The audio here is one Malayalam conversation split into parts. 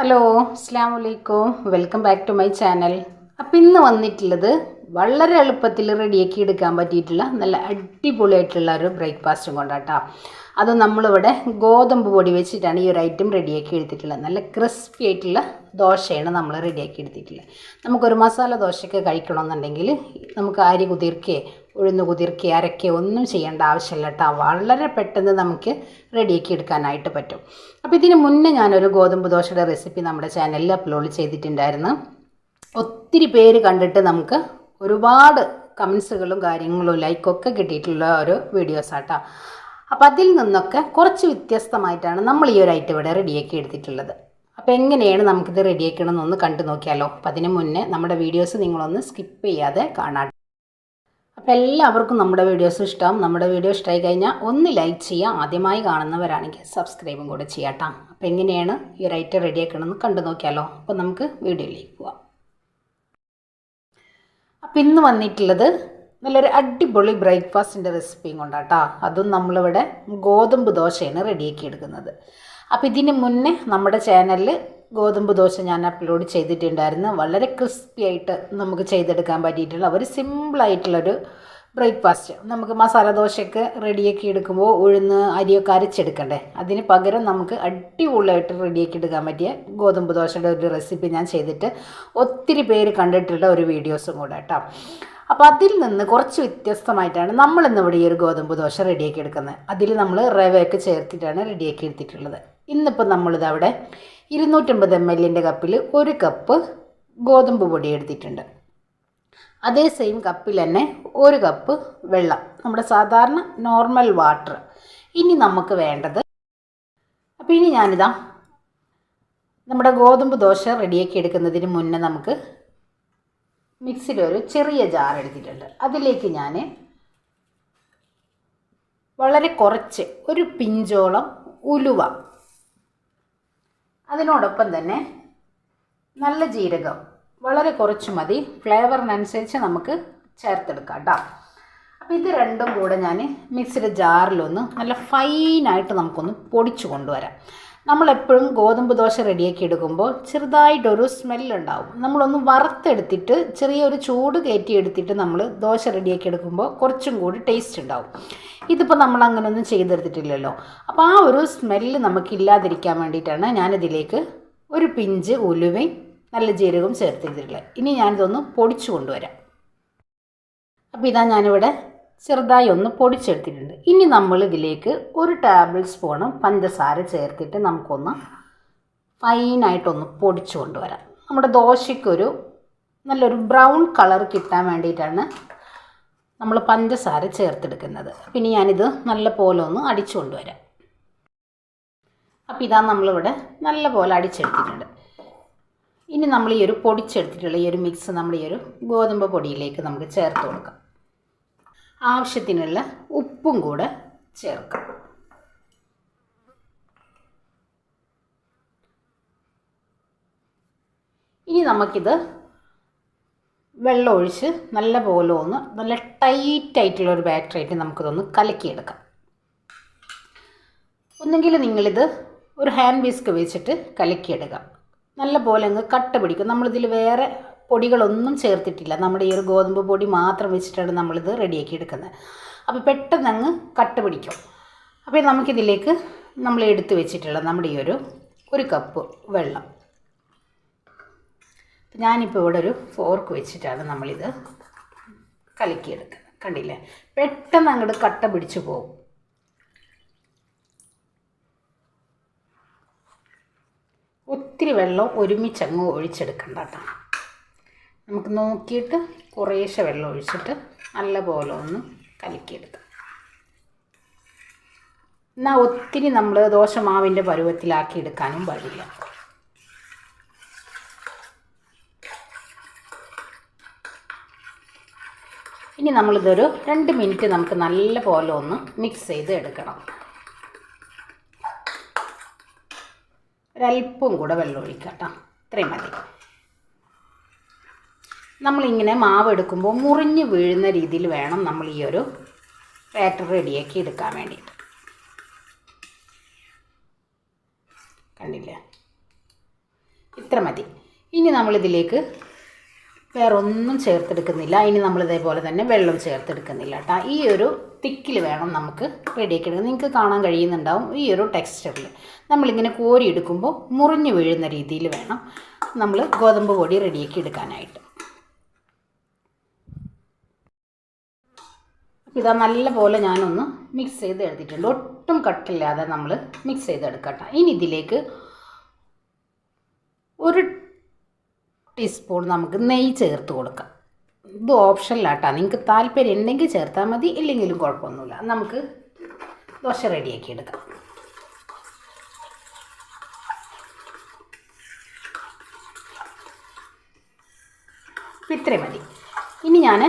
ഹലോ അസ്സാം വലൈക്കും welcome back to my channel. അപ്പം ഇന്ന് വന്നിട്ടുള്ളത് വളരെ എളുപ്പത്തിൽ റെഡിയാക്കി എടുക്കാൻ പറ്റിയിട്ടുള്ള നല്ല അടിപൊളിയായിട്ടുള്ള ഒരു ബ്രേക്ക്ഫാസ്റ്റും കൊണ്ടാട്ടോ. അത് നമ്മളിവിടെ ഗോതമ്പ് പൊടി വെച്ചിട്ടാണ് ഈ ഒരു ഐറ്റം റെഡിയാക്കി എടുത്തിട്ടുള്ളത്. നല്ല ക്രിസ്പി ആയിട്ടുള്ള ദോശയാണ് നമ്മൾ റെഡിയാക്കി എടുത്തിട്ടുള്ളത്. നമുക്കൊരു മസാല ദോശയൊക്കെ കഴിക്കണമെന്നുണ്ടെങ്കിൽ നമുക്ക് അരി കുതിർക്കേ ഉഴുന്ന് കുതിർക്കുക അരക്കുക ഒന്നും ചെയ്യേണ്ട ആവശ്യമില്ല കേട്ടോ. വളരെ പെട്ടെന്ന് നമുക്ക് റെഡിയാക്കി എടുക്കാനായിട്ട് പറ്റും. അപ്പോൾ ഇതിന് മുന്നേ ഞാനൊരു ഗോതമ്പ് ദോശയുടെ റെസിപ്പി നമ്മുടെ ചാനലിൽ അപ്ലോഡ് ചെയ്തിട്ടുണ്ടായിരുന്നു. ഒത്തിരി പേര് കണ്ടിട്ട് നമുക്ക് ഒരുപാട് കമൻസുകളും കാര്യങ്ങളും ലൈക്കൊക്കെ കിട്ടിയിട്ടുള്ള ഒരു വീഡിയോസ് ആട്ടോ. അപ്പോൾ അതിൽ നിന്നൊക്കെ കുറച്ച് വ്യത്യസ്തമായിട്ടാണ് നമ്മൾ ഈ ഒരു ഐറ്റം ഇവിടെ റെഡിയാക്കി എടുത്തിട്ടുള്ളത്. അപ്പോൾ എങ്ങനെയാണ് നമുക്കിത് റെഡിയാക്കണമെന്നൊന്ന് കണ്ടു നോക്കിയാലോ. അപ്പോൾ അതിന് മുന്നേ നമ്മുടെ വീഡിയോസ് നിങ്ങളൊന്ന് സ്കിപ്പ് ചെയ്യാതെ കാണാം. എല്ലാവർക്കും നമ്മുടെ വീഡിയോസ് ഇഷ്ടം. നമ്മുടെ വീഡിയോ ഇഷ്ടമായി കഴിഞ്ഞാൽ ഒന്ന് ലൈക്ക് ചെയ്യുക. ആദ്യമായി കാണുന്നവരാണെങ്കിൽ സബ്സ്ക്രൈബും കൂടെ ചെയ്യാട്ടോ അപ്പോൾ എങ്ങനെയാണ് ഈ റൈറ്റർ ഐറ്റം റെഡിയാക്കണമെന്ന് കണ്ടു നോക്കിയാലോ. അപ്പോൾ നമുക്ക് വീഡിയോയിലേക്ക് പോവാം. അപ്പം ഇന്ന് വന്നിട്ടുള്ളത് നല്ലൊരു അടിപൊളി ബ്രേക്ക്ഫാസ്റ്റിന്റെ റെസിപ്പിയും കൊണ്ടാട്ടോ അതും നമ്മളിവിടെ ഗോതമ്പ് ദോശയാണ് റെഡിയാക്കി എടുക്കുന്നത്. അപ്പോൾ ഇതിന് മുന്നേ നമ്മുടെ ചാനലിൽ ഗോതമ്പ് ദോശ ഞാൻ അപ്ലോഡ് ചെയ്തിട്ടുണ്ടായിരുന്നു. വളരെ ക്രിസ്പി ആയിട്ട് നമുക്ക് ചെയ്തെടുക്കാൻ പറ്റിയിട്ടുള്ള ഒരു സിമ്പിളായിട്ടുള്ളൊരു ബ്രേക്ക്ഫാസ്റ്റ് നമുക്ക് മസാല ദോശയൊക്കെ റെഡിയാക്കി എടുക്കുമ്പോൾ ഉഴുന്ന് അരിയൊക്കെ അരച്ചെടുക്കണ്ടേ? അതിന് പകരം നമുക്ക് അടിപൊളിയായിട്ട് റെഡിയാക്കി എടുക്കാൻ പറ്റിയ ഗോതമ്പ് ദോശയുടെ ഒരു റെസിപ്പി ഞാൻ ചെയ്തിട്ട് ഒത്തിരി പേര് കണ്ടിട്ടുള്ള ഒരു വീഡിയോസും കൂടെ കേട്ടോ. അപ്പോൾ അതിൽ നിന്ന് കുറച്ച് വ്യത്യസ്തമായിട്ടാണ് നമ്മൾ ഇന്നിവിടെ ഈ ഒരു ഗോതമ്പ് ദോശ റെഡിയാക്കി എടുക്കുന്നത്. അതിൽ നമ്മൾ റവയൊക്കെ ചേർത്തിട്ടാണ് റെഡിയാക്കി എടുത്തിട്ടുള്ളത്. ഇന്നിപ്പോൾ നമ്മളിത് അവിടെ ഇരുന്നൂറ്റമ്പത് എം എല്ലിന്റെ കപ്പിൽ ഒരു കപ്പ് ഗോതമ്പ് പൊടി എടുത്തിട്ടുണ്ട്. അതേ സെയിം കപ്പിൽ തന്നെ ഒരു കപ്പ് വെള്ളം നമ്മുടെ സാധാരണ നോർമൽ വാട്ടർ ഇനി നമുക്ക് വേണ്ടത് അപ്പോൾ ഇനി ഞാനിതാ നമ്മുടെ ഗോതമ്പ് ദോശ റെഡിയാക്കി എടുക്കുന്നതിന് മുന്നേ നമുക്ക് മിക്സിയിൽ ഒരു ചെറിയ ജാർ എടുത്തിട്ടുണ്ട്. അതിലേക്ക് ഞാൻ വളരെ കുറച്ച് ഒരു പിഞ്ചോളം ഉലുവ അതിനോടൊപ്പം തന്നെ നല്ല ജീരകം വളരെ കുറച്ച് മതി. ഫ്ലേവറിനനുസരിച്ച് നമുക്ക് ചേർത്തെടുക്കാം കേട്ടോ അപ്പോൾ ഇത് രണ്ടും കൂടെ ഞാൻ മിക്സിയുടെ ജാറിലൊന്ന് നല്ല ഫൈനായിട്ട് നമുക്കൊന്ന് പൊടിച്ചു കൊണ്ടുവരാം. നമ്മളെപ്പോഴും ഗോതമ്പ് ദോശ റെഡിയാക്കി എടുക്കുമ്പോൾ ചെറുതായിട്ടൊരു സ്മെല്ലുണ്ടാവും. നമ്മളൊന്ന് വറുത്തെടുത്തിട്ട് ചെറിയൊരു ചൂട് കയറ്റി എടുത്തിട്ട് നമ്മൾ ദോശ റെഡിയാക്കി എടുക്കുമ്പോൾ കുറച്ചും കൂടി ടേസ്റ്റ് ഉണ്ടാവും. ഇതിപ്പോൾ നമ്മൾ അങ്ങനെയൊന്നും ചെയ്തെടുത്തിട്ടില്ലല്ലോ. അപ്പോൾ ആ ഒരു സ്മെല്ല് നമുക്കില്ലാതിരിക്കാൻ വേണ്ടിയിട്ടാണ് ഞാനിതിലേക്ക് ഒരു പിഞ്ച് ഉലുവയും നല്ല ജീരകവും ചേർത്തിട്ടുള്ളത് ഇനി ഞാനിതൊന്ന് പൊടിച്ചു കൊണ്ടുവരാം. അപ്പോൾ ഇതാ ഞാനിവിടെ ചെറുതായി ഒന്ന് പൊടിച്ചെടുത്തിട്ടുണ്ട്. ഇനി നമ്മൾ ഇതിലേക്ക് ഒരു ടേബിൾ സ്പൂണ് പഞ്ചസാര ചേർത്തിട്ട് നമുക്കൊന്ന് ഫൈനായിട്ടൊന്ന് പൊടിച്ചു കൊണ്ടുവരാം. നമ്മുടെ ദോശയ്ക്കൊരു നല്ലൊരു ബ്രൗൺ കളർ കിട്ടാൻ വേണ്ടിയിട്ടാണ് നമ്മൾ പഞ്ചസാര ചേർത്തെടുക്കുന്നത്. പിന്നെ ഞാനിത് നല്ല പോലെ ഒന്ന് അടിച്ചു കൊണ്ടുവരാം. അപ്പോൾ ഇതാ നമ്മളിവിടെ നല്ല പോലെ അടിച്ചെടുത്തിട്ടുണ്ട്. ഇനി നമ്മൾ ഈ ഒരു പൊടിച്ചെടുത്തിട്ടുള്ള ഈ ഒരു മിക്സ് നമ്മൾ ഈ ഒരു ഗോതമ്പ് പൊടിയിലേക്ക് നമുക്ക് ചേർത്ത് കൊടുക്കാം. ആവശ്യത്തിനുള്ള ഉപ്പും കൂടെ ചേർക്കാം. ഇനി നമുക്കിത് വെള്ളം ഒഴിച്ച് നല്ല പോലെ ഒന്ന് നല്ല ടൈറ്റായിട്ടുള്ള ഒരു ബാറ്ററായിട്ട് നമുക്കിതൊന്ന് കലക്കിയെടുക്കാം. ഒന്നുകിൽ നിങ്ങളിത് ഒരു ഹാൻഡ് വിസ്ക് വെച്ചിട്ട് കലക്കിയെടുക്കാം. നല്ല പോലെ അങ്ങ് കട്ട പിടിക്കും. നമ്മളിതിൽ വേറെ പൊടികളൊന്നും ചേർത്തിട്ടില്ല. നമ്മുടെ ഈ ഒരു ഗോതമ്പ് പൊടി മാത്രം വെച്ചിട്ടാണ് നമ്മളിത് റെഡിയാക്കി എടുക്കുന്നത്. അപ്പോൾ പെട്ടെന്ന് അങ്ങ് കട്ട പിടിക്കും. അപ്പോൾ നമുക്കിതിലേക്ക് നമ്മൾ എടുത്തു വെച്ചിട്ടുള്ള നമ്മുടെ ഈ ഒരു ഒരു കപ്പ് വെള്ളം. ഞാനിപ്പോൾ ഇവിടെ ഒരു ഫോർക്ക് വെച്ചിട്ടാണ് നമ്മളിത് കലക്കിയെടുക്കുന്നത്. കണ്ടില്ലേ? പെട്ടെന്ന് അങ്ങോട്ട് കട്ട പിടിച്ചു പോകും ഒത്തിരി വെള്ളം ഒരുമിച്ച് അങ്ങ് ഒഴിച്ചെടുക്കണ്ട കേട്ടോ. നമുക്ക് നോക്കിയിട്ട് കുറേശ്ശെ വെള്ളം ഒഴിച്ചിട്ട് നല്ലപോലെ ഒന്ന് കലക്കിയെടുക്കാം. എന്നാൽ ഒത്തിരി നമ്മൾ ദോശമാവിന്റെ പരുവത്തിലാക്കി എടുക്കാനും പാടില്ല ഇനി നമ്മളിതൊരു രണ്ട് മിനിറ്റ് നമുക്ക് നല്ല പോലെ ഒന്ന് മിക്സ് ചെയ്ത് എടുക്കണം. ഒരല്പം കൂടെ വെള്ളം ഒഴിക്കാം ഇത്രയും മതി. നമ്മളിങ്ങനെ മാവ് എടുക്കുമ്പോൾ മുറിഞ്ഞ് വീഴുന്ന രീതിയിൽ വേണം നമ്മൾ ഈ ഒരു ബാറ്റർ റെഡിയാക്കി എടുക്കാൻ വേണ്ടിയിട്ട്. കണ്ടില്ലേ? ഇത്ര മതി. ഇനി നമ്മളിതിലേക്ക് വേറെ ഒന്നും ചേർത്തെടുക്കുന്നില്ല. ഇനി നമ്മൾ ഇതേപോലെ തന്നെ വെള്ളം ചേർത്തെടുക്കുന്നില്ല കേട്ടോ ഈ ഒരു തിക്കിൽ വേണം നമുക്ക് റെഡിയാക്കി എടുക്കാൻ നിങ്ങൾക്ക് കാണാൻ കഴിയുന്നുണ്ടാവും ഈ ഒരു ടെക്സ്ചറിൽ. നമ്മളിങ്ങനെ കോരി എടുക്കുമ്പോൾ മുറിഞ്ഞു വീഴുന്ന രീതിയിൽ വേണം നമ്മൾ ഗോതമ്പ് പൊടി റെഡിയാക്കി എടുക്കാനായിട്ട് ഇതാ നല്ല പോലെ ഞാനൊന്ന് മിക്സ് ചെയ്ത് എടുത്തിട്ടുണ്ട്. ഒട്ടും കട്ടില്ലാതെ നമ്മൾ മിക്സ് ചെയ്തെടുക്കട്ടെ ഇനി ഇതിലേക്ക് ഒരു ടീസ്പൂൺ നമുക്ക് നെയ്യ് ചേർത്ത് കൊടുക്കാം. ഇത് ഓപ്ഷനിലാട്ടാ. നിങ്ങൾക്ക് താല്പര്യം ഉണ്ടെങ്കിൽ ചേർത്താൽ മതി ഇല്ലെങ്കിലും കുഴപ്പമൊന്നുമില്ല. നമുക്ക് ദോശ റെഡിയാക്കി എടുക്കാം. ഇത്രയും മതി. ഇനി ഞാൻ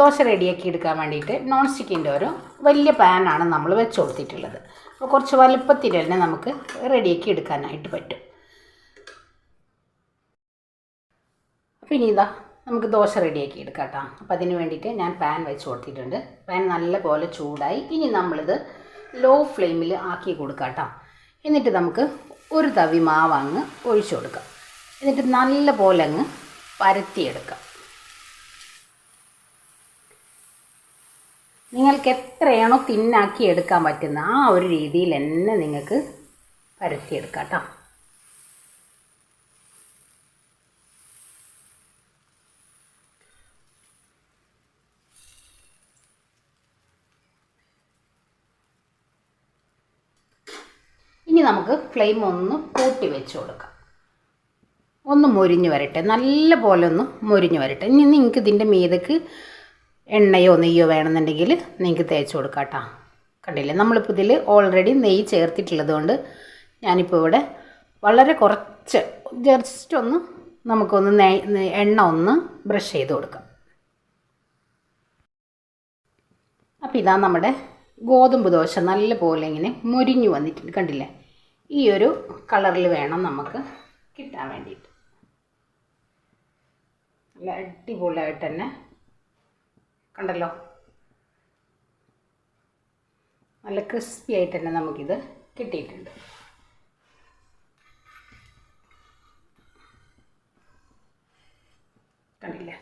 ദോശ റെഡിയാക്കി എടുക്കാൻ വേണ്ടിയിട്ട് നോൺ സ്റ്റിക്കിന്റെ ഒരു വലിയ പാനാണ് നമ്മൾ വെച്ച് കൊടുത്തിട്ടുള്ളത്. അപ്പോൾ കുറച്ച് വലുപ്പത്തിൽ തന്നെ നമുക്ക് റെഡിയാക്കി എടുക്കാനായിട്ട് പറ്റും. ഇനി ഇതാ നമുക്ക് ദോശ റെഡിയാക്കി എടുക്കാം കേട്ടോ അപ്പോൾ അതിന് വേണ്ടിയിട്ട് ഞാൻ പാൻ വെച്ച് കൊടുത്തിട്ടുണ്ട്. പാൻ നല്ല പോലെ ചൂടായി. ഇനി നമ്മളിത് ലോ ഫ്ലെയിമിൽ ആക്കി കൊടുക്കാം കേട്ടോ എന്നിട്ട് നമുക്ക് ഒരു തവി മാവ് അങ്ങ് ഒഴിച്ചു കൊടുക്കാം. എന്നിട്ട് നല്ല പോലെ അങ്ങ് പരത്തിയെടുക്കാം. നിങ്ങൾക്ക് എത്രയാണോ തിന്നാക്കി എടുക്കാൻ പറ്റുന്ന ആ ഒരു രീതിയിൽ തന്നെ നിങ്ങൾക്ക് പരത്തിയെടുക്കാം കേട്ടോ ഇനി നമുക്ക് ഫ്ലെയിം ഒന്ന് കൂട്ടി വെച്ച് കൊടുക്കാം. ഒന്ന് മൊരിഞ്ഞ് വരട്ടെ. നല്ല പോലെ ഒന്ന് മൊരിഞ്ഞ് വരട്ടെ. ഇനി നിങ്ങൾക്ക് ഇതിന്റെ മീതക്ക് എണ്ണയോ നെയ്യോ വേണമെന്നുണ്ടെങ്കിൽ നിങ്ങൾക്ക് തേച്ച് കൊടുക്കാം കേട്ടോ കണ്ടില്ലേ? നമ്മളിപ്പോൾ ഇതിൽ ഓൾറെഡി നെയ്യ് ചേർത്തിട്ടുള്ളത് കൊണ്ട് ഞാനിപ്പോൾ ഇവിടെ വളരെ കുറച്ച് ജസ്റ്റ് ഒന്ന് നമുക്കൊന്ന് എണ്ണ ഒന്ന് ബ്രഷ് ചെയ്ത് കൊടുക്കാം. അപ്പോൾ ഇതാ നമ്മുടെ ഗോതമ്പ് ദോശ നല്ല പോലെ ഇങ്ങനെ മുരിഞ്ഞു വന്നിട്ടുണ്ട്. കണ്ടില്ലേ? ഈ ഒരു കളറിൽ വേണം നമുക്ക് കിട്ടാൻ വേണ്ടിയിട്ട്. നല്ല അടിപൊളിയായിട്ട് തന്നെ കണ്ടല്ലോ? നല്ല ക്രിസ്പി ആയിട്ട് തന്നെ നമുക്കിത് കിട്ടിയിട്ടുണ്ട്. കണ്ടില്ലേ?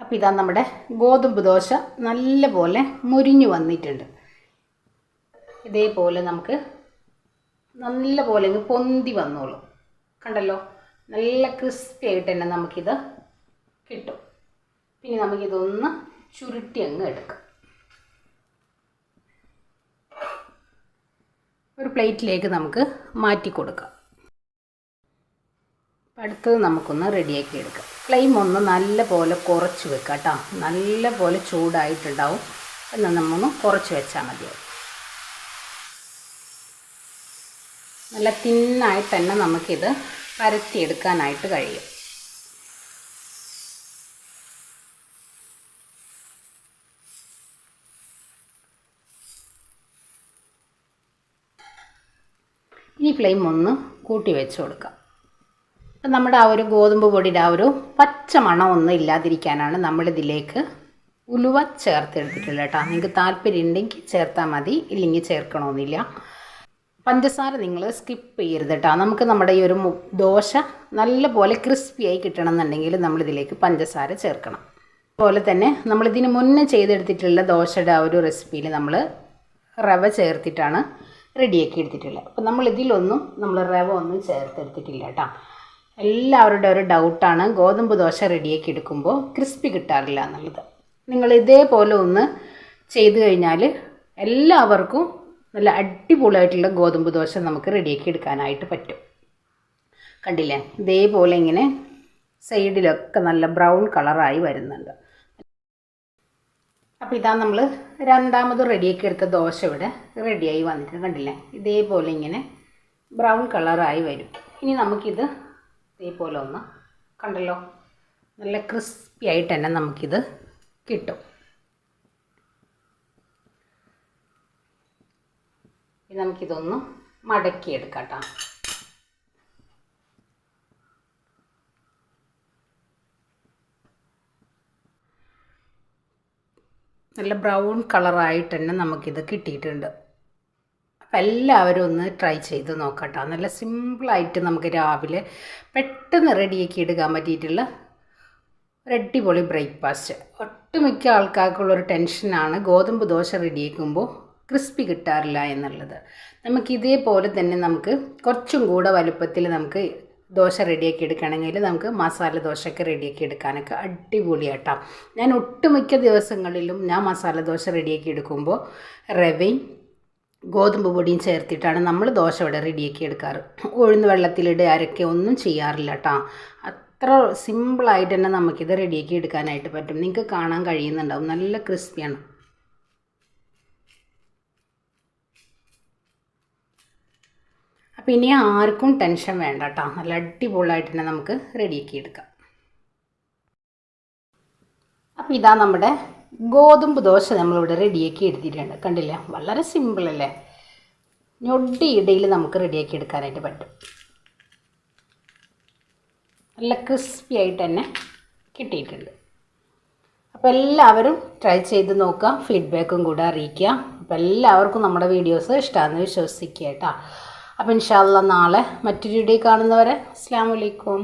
അപ്പം ഇതാ നമ്മുടെ ഗോതമ്പ് ദോശ നല്ല പോലെ മുരിഞ്ഞു വന്നിട്ടുണ്ട്. ഇതേപോലെ നമുക്ക് നല്ല പോലെ അങ്ങ് പൊന്തി വന്നോളൂ. കണ്ടല്ലോ? നല്ല ക്രിസ്പി ആയിട്ട് തന്നെ നമുക്കിത് കിട്ടും. പിന്നെ നമുക്കിതൊന്ന് ചുരുട്ടി അങ്ങ് എടുക്കാം. ഒരു പ്ലേറ്റിലേക്ക് നമുക്ക് മാറ്റി കൊടുക്കാം. അടുത്തത് നമുക്കൊന്ന് റെഡിയാക്കി എടുക്കാം. ഫ്ലെയിം ഒന്ന് നല്ല പോലെ കുറച്ച് വെക്കാം കേട്ടോ നല്ല പോലെ ചൂടായിട്ടുണ്ടാവും. എന്നാൽ നമ്മൊന്ന് കുറച്ച് വെച്ചാൽ മതിയാവും. നല്ല തിന്നായിട്ട് തന്നെ നമുക്കിത് പരത്തിയെടുക്കാനായിട്ട് കഴിയും. ഇനി ഫ്ലെയിം ഒന്ന് കൂട്ടി വെച്ച് കൊടുക്കാം. അപ്പം നമ്മുടെ ആ ഒരു ഗോതമ്പ് പൊടിയുടെ ആ ഒരു പച്ച മണമൊന്നും ഇല്ലാതിരിക്കാനാണ് നമ്മളിതിലേക്ക് ഉലുവ ചേർത്തെടുത്തിട്ടുള്ളത് കേട്ടോ. നിങ്ങൾക്ക് താല്പര്യം ഉണ്ടെങ്കിൽ ചേർത്താൽ മതി ഇല്ലെങ്കിൽ ചേർക്കണമെന്നില്ല. പഞ്ചസാര നിങ്ങൾ സ്കിപ്പ് ചെയ്യരുത് കേട്ടോ നമുക്ക് നമ്മുടെ ഈ ഒരു ദോശ നല്ലപോലെ ക്രിസ്പിയായി കിട്ടണമെന്നുണ്ടെങ്കിൽ നമ്മളിതിലേക്ക് പഞ്ചസാര ചേർക്കണം. അതുപോലെ തന്നെ നമ്മളിതിന് മുന്നേ ചെയ്തെടുത്തിട്ടുള്ള ദോശയുടെ ആ ഒരു റെസിപ്പിയിൽ നമ്മൾ റവ ചേർത്തിട്ടാണ് റെഡിയാക്കി എടുത്തിട്ടുള്ളത്. അപ്പോൾ നമ്മളിതിലൊന്നും നമ്മൾ റവ ഒന്നും ചേർത്തെടുത്തിട്ടില്ല കേട്ടോ എല്ലാവരുടെ ഒരു ഡൗട്ടാണ് ഗോതമ്പ് ദോശ റെഡിയാക്കി എടുക്കുമ്പോൾ ക്രിസ്പി കിട്ടാറില്ല എന്നുള്ളത്. നിങ്ങൾ ഇതേപോലെ ഒന്ന് ചെയ്തു കഴിഞ്ഞാൽ എല്ലാവർക്കും നല്ല അടിപൊളിയായിട്ടുള്ള ഗോതമ്പ് ദോശ നമുക്ക് റെഡിയാക്കി എടുക്കാനായിട്ട് പറ്റും. കണ്ടില്ലേ? ഇതേപോലെ ഇങ്ങനെ സൈഡിലൊക്കെ നല്ല ബ്രൗൺ കളറായി വരുന്നുണ്ട്. അപ്പോൾ ഇതാ നമ്മൾ രണ്ടാമത് റെഡിയാക്കി എടുത്ത ദോശ ഇവിടെ റെഡിയായി വന്നിട്ടുണ്ട്. കണ്ടില്ലേ? ഇതേപോലെ ഇങ്ങനെ ബ്രൗൺ കളറായി വരും. ഇനി നമുക്കിത് ഇതേപോലെ ഒന്ന് കണ്ടല്ലോ? നല്ല ക്രിസ്പി ആയിട്ട് തന്നെ നമുക്കിത് കിട്ടും. ഇനി നമുക്കിതൊന്ന് മടക്കിയെടുക്കാം കേട്ടോ നല്ല ബ്രൗൺ കളറായിട്ട് തന്നെ നമുക്കിത് കിട്ടിയിട്ടുണ്ട്. അപ്പം എല്ലാവരും ഒന്ന് ട്രൈ ചെയ്ത് നോക്കട്ടോ. നല്ല സിമ്പിളായിട്ട് നമുക്ക് രാവിലെ പെട്ടെന്ന് റെഡിയാക്കി എടുക്കാൻ പറ്റിയിട്ടുള്ള ഒരു അടിപൊളി ബ്രേക്ക്ഫാസ്റ്റ്. ഒട്ടുമിക്ക ആൾക്കാർക്കുള്ളൊരു ടെൻഷനാണ്. ഗോതമ്പ് ദോശ റെഡിയാക്കുമ്പോൾ ക്രിസ്പി കിട്ടാറില്ല എന്നുള്ളത്. നമുക്ക് ഇതേപോലെ തന്നെ നമുക്ക് കുറച്ചും കൂടെ വലുപ്പത്തിൽ നമുക്ക് ദോശ റെഡിയാക്കി എടുക്കണമെങ്കിൽ നമുക്ക് മസാല ദോശയൊക്കെ റെഡിയാക്കി എടുക്കാനൊക്കെ അടിപൊളിയാട്ടോ. ഞാൻ ഒട്ടുമിക്ക ദിവസങ്ങളിലും ഞാൻ മസാല ദോശ റെഡിയാക്കി എടുക്കുമ്പോൾ റവയും ഗോതമ്പ് പൊടിയും ചേർത്തിട്ടാണ് നമ്മൾ ദോശ ഇവിടെ റെഡിയാക്കി എടുക്കാറ്. ഉഴുന്ന് വെള്ളത്തിലിടുക അരക്കുക ഒന്നും ചെയ്യാറില്ല കേട്ടോ അത്ര സിമ്പിളായിട്ട് തന്നെ നമുക്കിത് റെഡിയാക്കി എടുക്കാനായിട്ട് പറ്റും. നിങ്ങൾക്ക് കാണാൻ കഴിയുന്നുണ്ടാവും. നല്ല ക്രിസ്പിയാണ്. ഇനി ആർക്കും ടെൻഷൻ വേണ്ട കേട്ടോ നല്ല അടിപൊളിയായിട്ട് തന്നെ നമുക്ക് റെഡിയാക്കി എടുക്കാം. അപ്പോൾ ഇതാ നമ്മുടെ ഗോതമ്പ് ദോശ നമ്മളിവിടെ റെഡിയാക്കി എടുത്തിട്ടുണ്ട്. കണ്ടില്ലേ? വളരെ സിമ്പിളല്ലേ ഞൊടി ഇടയിൽ നമുക്ക് റെഡിയാക്കി എടുക്കാനായിട്ട് പറ്റും. നല്ല ക്രിസ്പി ആയിട്ട് തന്നെ കിട്ടിയിട്ടുണ്ട്. അപ്പോൾ എല്ലാവരും ട്രൈ ചെയ്ത് നോക്കുക. ഫീഡ്ബാക്കും കൂടെ അറിയിക്കുക. അപ്പോൾ എല്ലാവർക്കും നമ്മുടെ വീഡിയോസ് ഇഷ്ടമാണെന്ന് വിശ്വസിക്കുക കേട്ടോ. അപ്പോൾ ഇൻഷാല്ല നാളെ മറ്റൊരു വീഡിയോ കാണുന്നവരെ അസ്സാം വലൈക്കും